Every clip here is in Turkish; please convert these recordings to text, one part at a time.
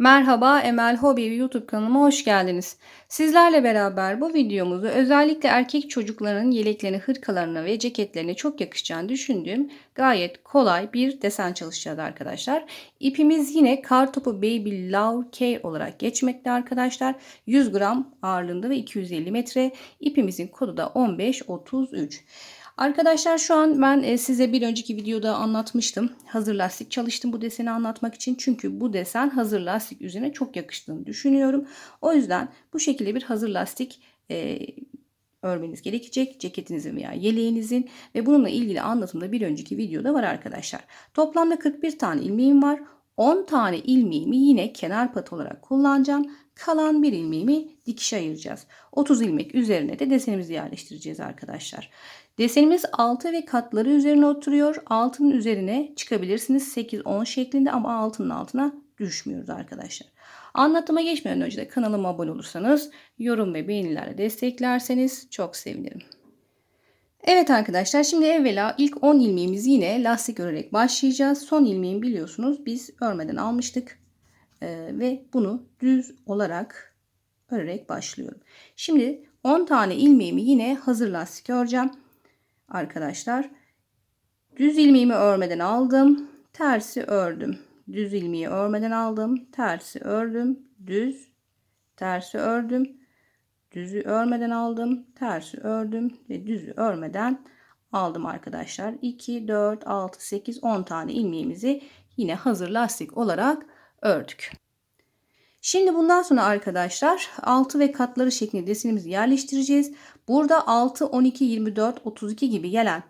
Merhaba Emel Hobi YouTube kanalıma hoş geldiniz. Sizlerle beraber bu videomuzu özellikle erkek çocukların yeleklerine, hırkalarına ve ceketlerine çok yakışacağını düşündüğüm gayet kolay bir desen çalışacağız arkadaşlar. İpimiz yine Kartopu Baby Love Care olarak geçmekte arkadaşlar. 100 gram ağırlığında ve 250 metre. İpimizin kodu da 1533. Arkadaşlar şu an ben e, size bir önceki videoda anlatmıştım. Hazır lastik çalıştım bu deseni anlatmak için. Çünkü bu desen hazır lastik üzerine çok yakıştığını düşünüyorum. O yüzden bu şekilde bir hazır lastik e, örmeniz gerekecek. Ceketinizin veya yeleğinizin ve bununla ilgili anlatımda bir önceki videoda var arkadaşlar. Toplamda 41 tane ilmeğim var. 10 tane ilmeğimi yine kenar pat olarak kullanacağım. Kalan bir ilmeğimi dikiş ayıracağız. 30 ilmek üzerine de desenimizi yerleştireceğiz arkadaşlar. Desenimiz altı ve katları üzerine oturuyor. Altının üzerine çıkabilirsiniz 8-10 şeklinde ama altının altına düşmüyoruz arkadaşlar. Anlatıma geçmeden önce de kanalıma abone olursanız, yorum ve beğenilerle desteklerseniz çok sevinirim. Evet arkadaşlar şimdi evvela ilk 10 ilmeğimizi yine lastik örerek başlayacağız. Son ilmeğimi biliyorsunuz biz örmeden almıştık. Ee, ve bunu düz olarak örerek başlıyorum. Şimdi 10 tane ilmeğimi yine hazır lastik öreceğim arkadaşlar. Düz ilmeğimi örmeden aldım. Tersi ördüm. Düz ilmeği örmeden aldım. Tersi ördüm. Düz. Tersi ördüm. Düzü örmeden aldım. Tersi ördüm. Ve düzü örmeden aldım arkadaşlar. 2, 4, 6, 8, 10 tane ilmeğimizi yine hazır lastik olarak ördük. Şimdi bundan sonra arkadaşlar 6 ve katları şeklinde desenimizi yerleştireceğiz. Burada 6, 12, 24, 32 gibi gelen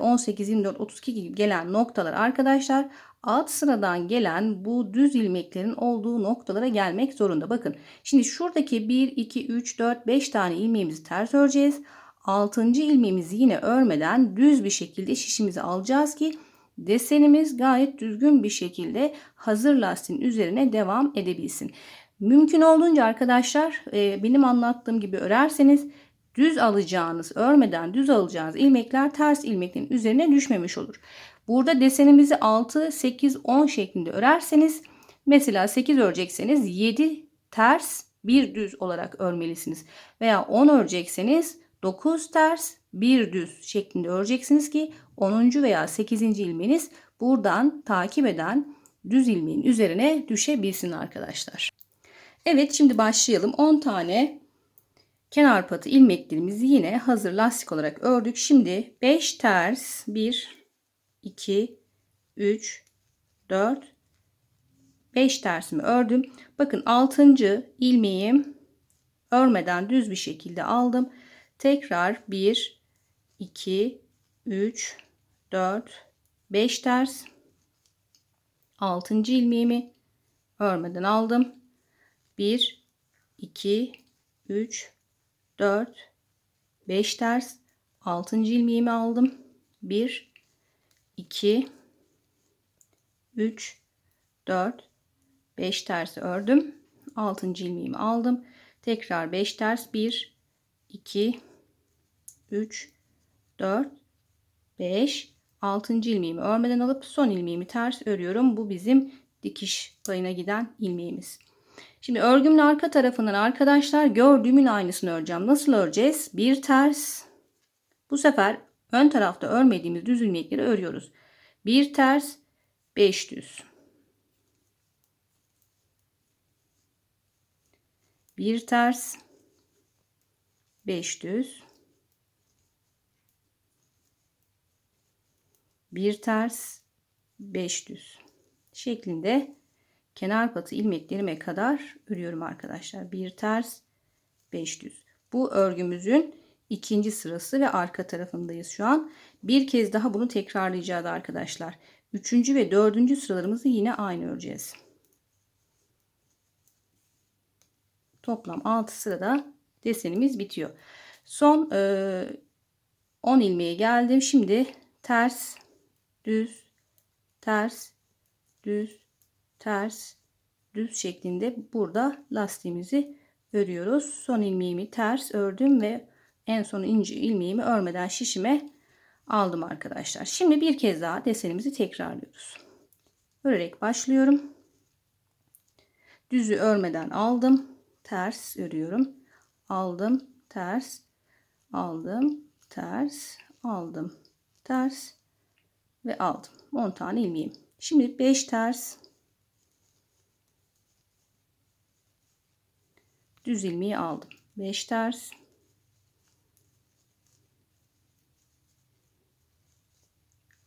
18, 24, 32 gibi gelen noktalar arkadaşlar alt sıradan gelen bu düz ilmeklerin olduğu noktalara gelmek zorunda. Bakın şimdi şuradaki 1, 2, 3, 4, 5 tane ilmeğimizi ters öreceğiz. 6. ilmeğimizi yine örmeden düz bir şekilde şişimizi alacağız ki desenimiz gayet düzgün bir şekilde hazır lastiğin üzerine devam edebilsin. Mümkün olduğunca arkadaşlar e, benim anlattığım gibi örerseniz düz alacağınız örmeden düz alacağınız ilmekler ters ilmeklerin üzerine düşmemiş olur. Burada desenimizi 6, 8, 10 şeklinde örerseniz mesela 8 örecekseniz 7 ters bir düz olarak örmelisiniz. Veya 10 örecekseniz 9 ters bir düz şeklinde öreceksiniz ki 10. veya 8. ilmeğiniz buradan takip eden düz ilmeğin üzerine düşebilsin arkadaşlar. Evet şimdi başlayalım. 10 tane kenar patı ilmeklerimizi yine hazır lastik olarak ördük. Şimdi 5 ters 1 2 3 4 5 tersimi ördüm. Bakın 6. ilmeğim örmeden düz bir şekilde aldım. Tekrar 1 2 3 4 5 ters 6. ilmeğimi örmeden aldım. 1 2 3 4 5 ters 6. ilmeğimi aldım. 1 2 3 4 5 ters ördüm. 6. ilmeğimi aldım. Tekrar 5 ters 1 2 3 4 5 6. ilmeğimi örmeden alıp son ilmeğimi ters örüyorum. Bu bizim dikiş payına giden ilmeğimiz. Şimdi örgümün arka tarafından arkadaşlar gördüğümün aynısını öreceğim. Nasıl öreceğiz? Bir ters. Bu sefer ön tarafta örmediğimiz düz ilmekleri örüyoruz. Bir ters, beş düz. Bir ters, beş düz. Bir ters, beş düz şeklinde kenar patı ilmeklerime kadar örüyorum arkadaşlar. Bir ters, beş düz. Bu örgümüzün ikinci sırası ve arka tarafındayız şu an. Bir kez daha bunu tekrarlayacağız arkadaşlar. Üçüncü ve dördüncü sıralarımızı yine aynı öreceğiz. Toplam 6 sırada desenimiz bitiyor. Son e, 10 ilmeğe geldim. Şimdi ters, düz, ters, düz, ters, düz şeklinde burada lastiğimizi örüyoruz. Son ilmeğimi ters ördüm ve en son ince ilmeğimi örmeden şişime aldım arkadaşlar. Şimdi bir kez daha desenimizi tekrarlıyoruz. Örerek başlıyorum. Düzü örmeden aldım. Ters örüyorum. Aldım. Ters. Aldım. Ters. Aldım. Ters. Ve aldım. 10 tane ilmeğim. Şimdi 5 ters. Düz ilmeği aldım. 5 ters.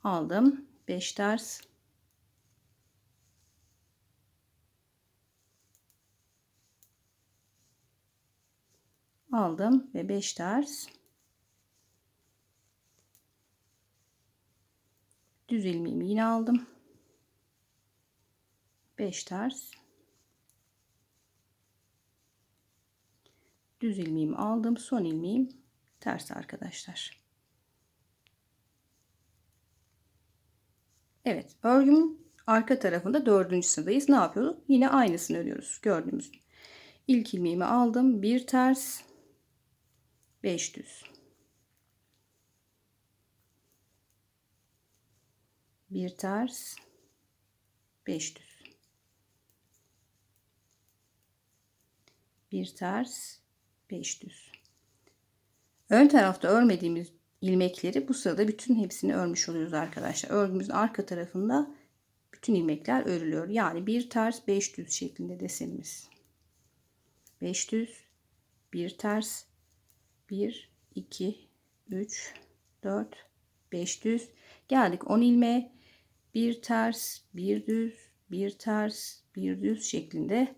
Aldım. 5 ters. aldım ve 5 ters düz ilmeğimi yine aldım 5 ters düz ilmeğimi aldım. Son ilmeğim ters arkadaşlar. Evet örgümün arka tarafında dördüncü sıradayız ne yapıyoruz? Yine aynısını örüyoruz. Gördüğümüz ilk ilmeğimi aldım. Bir ters 5 düz. Bir ters 5 düz. Bir ters 5 düz. Ön tarafta örmediğimiz ilmekleri bu sırada bütün hepsini örmüş oluyoruz arkadaşlar. Örgümüzün arka tarafında bütün ilmekler örülüyor. Yani bir ters 5 düz şeklinde desenimiz. 5 düz, bir ters, 1 2 3 4 5 düz geldik 10 ilmeğe bir ters bir düz bir ters bir düz şeklinde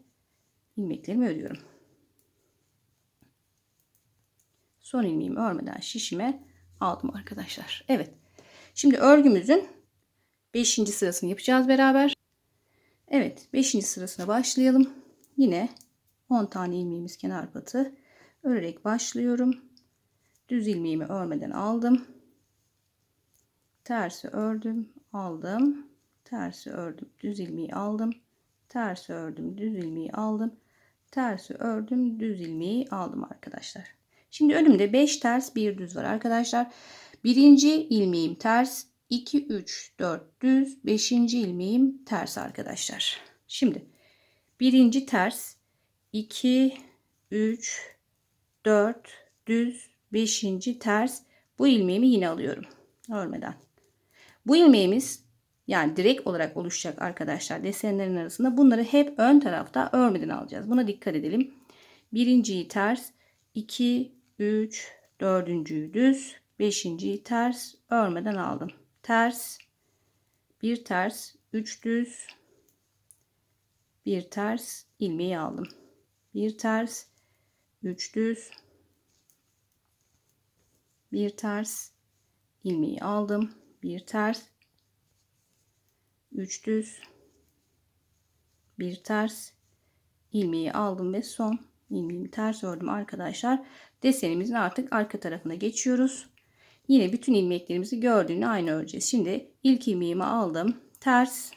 ilmeklerimi örüyorum son ilmeğimi örmeden şişime aldım arkadaşlar Evet şimdi örgümüzün 5. sırasını yapacağız beraber Evet 5. sırasına başlayalım yine 10 tane ilmeğimiz kenar patı örerek başlıyorum. Düz ilmeğimi örmeden aldım. Tersi ördüm, aldım. Tersi ördüm, düz ilmeği aldım. Tersi ördüm, düz ilmeği aldım. Tersi ördüm, düz ilmeği aldım arkadaşlar. Şimdi önümde 5 ters, 1 düz var arkadaşlar. Birinci ilmeğim ters, 2 3 4 düz, 5. ilmeğim ters arkadaşlar. Şimdi birinci ters, 2 3 4 düz 5. ters bu ilmeğimi yine alıyorum örmeden. Bu ilmeğimiz yani direkt olarak oluşacak arkadaşlar desenlerin arasında bunları hep ön tarafta örmeden alacağız. Buna dikkat edelim. Birinciyi ters 2 3 dördüncüyü düz beşinciyi ters örmeden aldım. Ters bir ters 3 düz bir ters ilmeği aldım. Bir ters 3 düz bir ters ilmeği aldım bir ters 3 düz bir ters ilmeği aldım ve son ilmeğimi ters ördüm arkadaşlar desenimizin artık arka tarafına geçiyoruz. Yine bütün ilmeklerimizi gördüğünü aynı öreceğiz şimdi ilk ilmeğimi aldım. Ters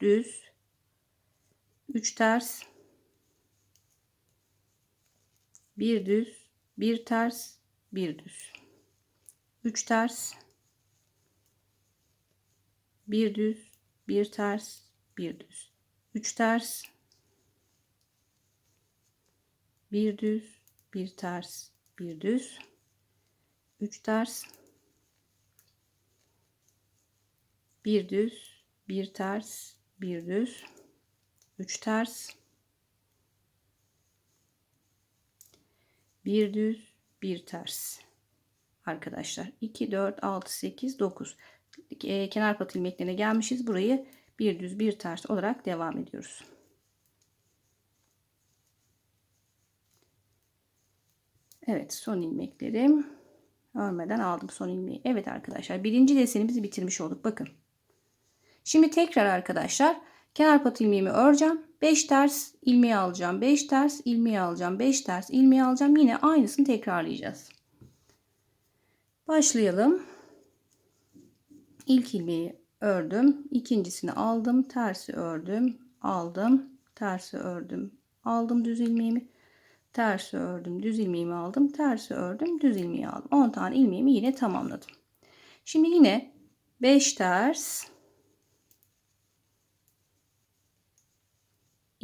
düz 3 ters bir düz bir ters bir düz. 3 ters bir düz bir ters bir düz. 3 ters bir düz bir ters bir düz. 3 ters. Bir düz bir ters bir düz. 3 ters. Bir düz bir ters. Arkadaşlar 2 4 6 8 9 e, kenar pat ilmeklerine gelmişiz. Burayı bir düz bir ters olarak devam ediyoruz Evet son ilmeklerim. Örmeden aldım son ilmeği. Evet arkadaşlar birinci desenimizi bitirmiş olduk. Bakın. Şimdi tekrar arkadaşlar kenar pat ilmeğimi öreceğim. 5 ters ilmeği alacağım 5 ters ilmeği alacağım 5 ters ilmeği alacağım. Yine aynısını tekrarlayacağız. Başlayalım. İlk ilmeği ördüm ikincisini aldım tersi ördüm aldım tersi ördüm aldım düz ilmeğimi tersi ördüm düz ilmeğimi aldım tersi ördüm düz ilmeği aldım 10 tane ilmeğimi yine tamamladım şimdi yine 5 ters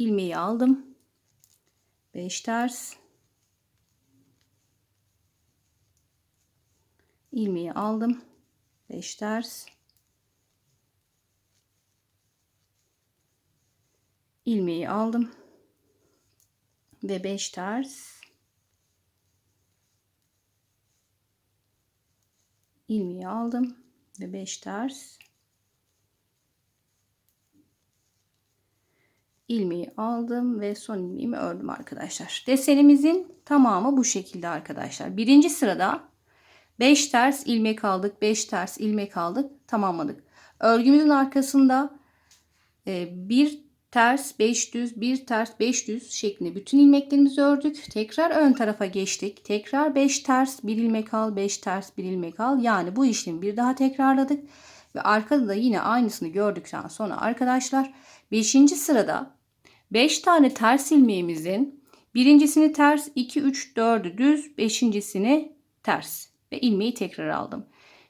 ilmeği aldım. 5 ters. ilmeği aldım. 5 ters. ilmeği aldım. Ve 5 ters. ilmeği aldım ve 5 ters ilmeği aldım ve son ilmeğimi ördüm arkadaşlar. Desenimizin tamamı bu şekilde arkadaşlar. Birinci sırada 5 ters ilmek aldık, 5 ters ilmek aldık, tamamladık. Örgümüzün arkasında e, bir ters 5 düz, bir ters 5 düz şeklinde bütün ilmeklerimizi ördük. Tekrar ön tarafa geçtik. Tekrar 5 ters, bir ilmek al, 5 ters, bir ilmek al. Yani bu işlemi bir daha tekrarladık. Ve arkada da yine aynısını gördükten sonra arkadaşlar 5. sırada 5 tane ters ilmeğimizin birincisini ters, 2, 3, 4'ü düz, beşincisini ters ve ilmeği tekrar aldım.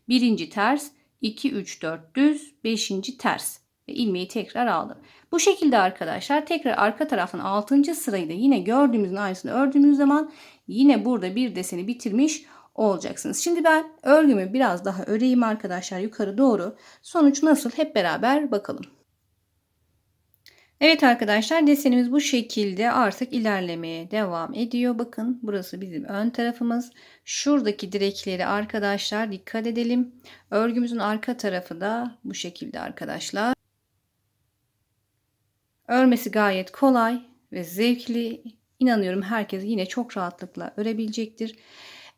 Birinci ters, 2, 3, 4 düz, beşinci ters ve ilmeği tekrar aldım. Bu şekilde arkadaşlar tekrar arka tarafın 6. sırayı da yine gördüğümüzün aynısını ördüğümüz zaman yine burada bir deseni bitirmiş olacaksınız. Şimdi ben örgümü biraz daha öreyim arkadaşlar yukarı doğru. Sonuç nasıl hep beraber bakalım. Evet arkadaşlar desenimiz bu şekilde artık ilerlemeye devam ediyor. Bakın burası bizim ön tarafımız. Şuradaki direkleri arkadaşlar dikkat edelim. Örgümüzün arka tarafı da bu şekilde arkadaşlar. Örmesi gayet kolay ve zevkli. İnanıyorum herkes yine çok rahatlıkla örebilecektir.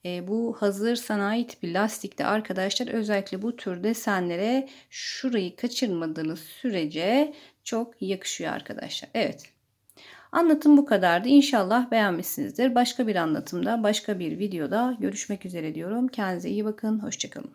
E, bu hazır sanayi tipi lastikte arkadaşlar özellikle bu tür desenlere şurayı kaçırmadığınız sürece çok yakışıyor arkadaşlar. Evet. Anlatım bu kadardı. İnşallah beğenmişsinizdir. Başka bir anlatımda, başka bir videoda görüşmek üzere diyorum. Kendinize iyi bakın. Hoşçakalın.